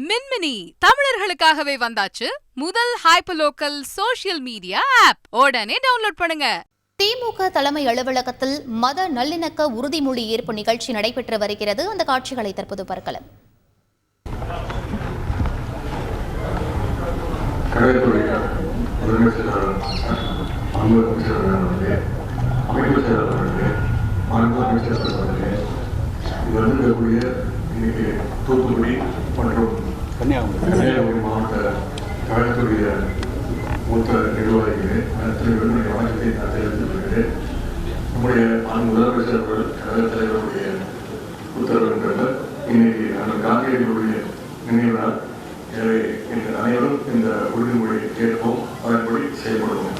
மின்மினி தமிழர்களுக்காகவே வந்தாச்சு முதல் ஹைப்பர்லோக்கல் சோஷியல் மீடியா ஆப் உடனே டவுன்லோட் பண்ணுங்க. திமுக தலைமை அலுவலகத்தில் மத நல்லிணக்க உறுதிமொழி ஏற்பு நிகழ்ச்சி நடைபெற்று வருகிறது. அந்த காட்சிகளை தற்போது பார்க்கலாம். அமைப்பு தூத்துக்குடி மற்றும் கன்னியாகுமரி மாவட்ட கழகத்துடைய மூத்த நிர்வாகிகளே அனைத்து வணக்கத்தை நான் தெரிவித்துக் கொள்கிறேன் நம்முடைய அன்பு முதலமைச்சர் அவர்கள் கழக தலைவருடைய உத்தரவின் இன்னைக்கு அந்த காந்தியடிகளுடைய நினைவு நாள் எனவே இந்த அனைவரும் இந்த உறுதிமொழியை கேட்போம். அதன்படி செயல்படுவோம்.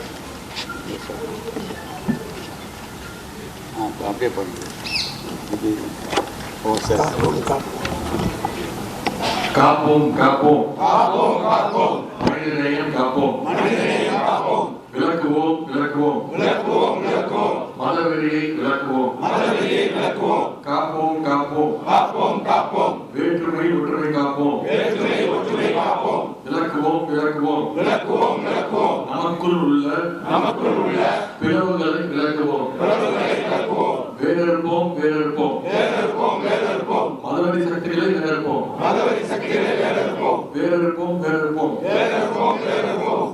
ஆ, அப்படியே பண்ணுங்க ஓ சார் காப்போம் காப்போம். மனித நேயம் காப்போம். விளக்குவோம் விளக்குவோம். மதவெறியை விளக்குவோம். காப்போம் காப்போம். வேற்றுமை ஒற்றுமை காப்போம். விளக்குவோம் விளக்குவோம். நமக்குள் உள்ள பிளவுகளை விளக்குவோம். வேறெடுப்போம் வேறெடுப்போம் மதவெறி சக்திகளை வேறெடுப்போம் வேறெடுப்போம் வேறெடுப்போம்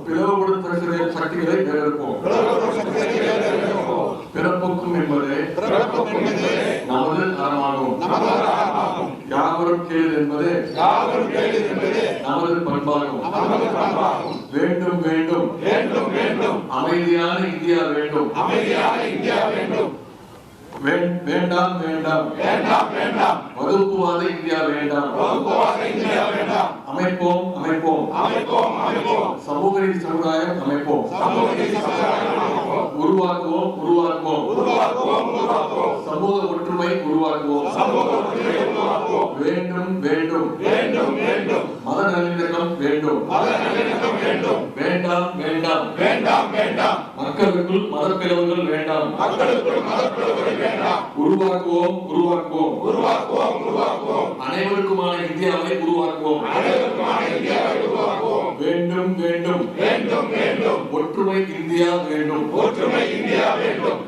பிளவுபடுத்தும் சக்திகளை வேறெடுப்போம் பிறப்புக்கும் என்பதே நமது அறமாகும் யாவரும் கேள் என்பதே நமது பண்பாகும். வேண்டும் வேண்டும். அமைதியான இந்தியா வேண்டும். வே- வேண்டாம். வேண்டாம் வகுப்புவாத இந்தியா வேண்டாம். அமைப்போம் அமைப்போம். சமூக நீதி சமுதாயம் அமைப்போம். உருவாக்குவோம் உருவாக்குவோம். சமூக ஒற்றுமை உருவாக்குவோம். வேண்டும் வேண்டும். மத நல்லிணக்கம் வேண்டும். வேண்டாம் வேண்டாம். மக்களுக்குள் மத பிளவுகள் வேண்டாம். உருவாக்குவோம் உருவாக்குவோம். அனைவருக்குமான இந்தியாவை உருவாக்குவோம். வேண்டும் வேண்டும். ஒற்றுமை இந்தியா வேண்டும். எல்லாம் மு- சொல்லு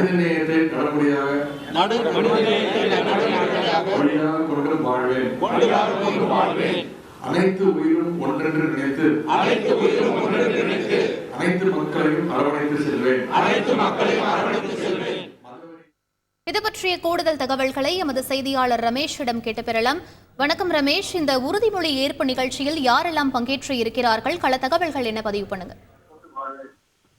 மனிதநேயத்தை நடைமுறையாக வழியாக கொண்டு வாழ்வேன். அனைத்து உயிரும் ஒன்றென்று நினைத்து அனைத்து உயிரும் ஒன்றென்று நினைத்து அனைத்து மக்களையும் அரவணைத்து செல்வேன். அனைத்து மக்களையும் அரவணைத்து இது பற்றிய கூடுதல் தகவல்களை எமது செய்தியாளர் ரமேஷிடம் கேட்டு பெறலாம். வணக்கம் ரமேஷ். இந்த உறுதிமொழி ஏற்பு நிகழ்ச்சியில் யாரெல்லாம் பங்கேற்று இருக்கிறார்கள்? கள தகவல்கள் என்ன? பதிவு பண்ணுங்க.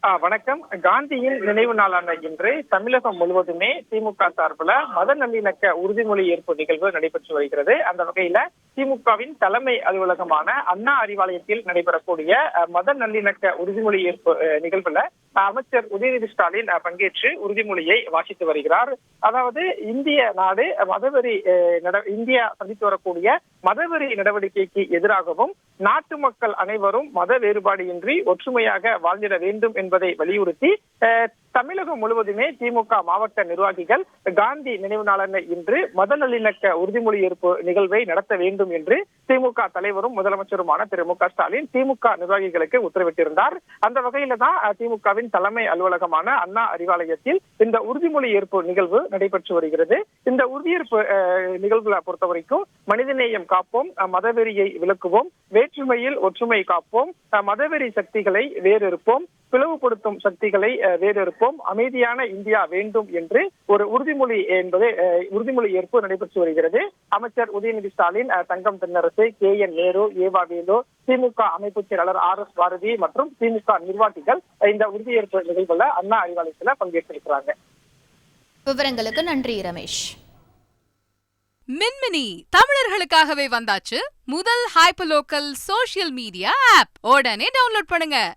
வணக்கம். காந்தியின் நினைவு நாளான இன்று தமிழகம் முழுவதுமே திமுக சார்பில் மத நல்லிணக்க உறுதிமொழி ஏற்பு நிகழ்வு நடைபெற்று வருகிறது. அந்த வகையில திமுகவின் தலைமை அலுவலகமான அண்ணா அறிவாலயத்தில் நடைபெறக்கூடிய மத நல்லிணக்க உறுதிமொழி ஏற்பு நிகழ்வுல அமைச்சர் உதயநிதி ஸ்டாலின் பங்கேற்று உறுதிமொழியை வாசித்து வருகிறார். அதாவது இந்திய நாடு மதவெறி நட- இந்தியா சந்தித்து வரக்கூடிய மதவெறி நடவடிக்கைக்கு எதிராகவும் நாட்டு மக்கள் அனைவரும் மத வேறுபாடு இன்றி ஒற்றுமையாக வாழ்ந்திட வேண்டும் என்பதை வலியுறுத்தி அஹ், தமிழகம் முழுவதுமே திமுக மாவட்ட நிர்வாகிகள் காந்தி நினைவு நாளான இன்று மத நல்லிணக்க உறுதிமொழி ஏற்பு நிகழ்வை நடத்த வேண்டும் என்று திமுக தலைவரும் முதலமைச்சருமான திரு மு க ஸ்டாலின் திமுக நிர்வாகிகளுக்கு உத்தரவிட்டிருந்தார். அந்த வகையில தான் திமுகவின் தலைமை அலுவலகமான அண்ணா அறிவாலயத்தில் இந்த உறுதிமொழி ஏற்பு நிகழ்வு நடைபெற்று வருகிறது. இந்த உறுதியேற்பு அஹ், பொறுத்த வரைக்கும் மனிதநேயம் காப்போம் மதவெறியை விளக்குவோம் வேற்றுமையில் ஒற்றுமை காப்போம் அஹ், மதவெறி சக்திகளை வேறறுப்போம் பிளவுபடுத்தும் சக்திகளை அஹ், அமைதியான இந்தியா வேண்டும் என்று ஒரு உறுதிமொழி என்பது அஹ், உறுதிமொழி ஏற்பு நடைபெற்று வருகிறது. அமைச்சர் உதயநிதி ஸ்டாலின் தங்கம் தென்னரசு கே என் நேரு ஏவா வேலு திமுக அமைப்பு செயலாளர் ஆர் எஸ் பாரதி மற்றும் திமுக நிர்வாகிகள் இந்த உறுதியேற்பு நிகழ்வுல அண்ணா அறிவாலயத்துல பங்கேற்றிருக்கிறாங்க. விவரங்களுக்கு நன்றி ரமேஷ். மின்மினி தமிழர்களுக்காகவே வந்தாச்சு முதல் hyper local social media app. உடனே டவுன்லோட் பண்ணுங்க.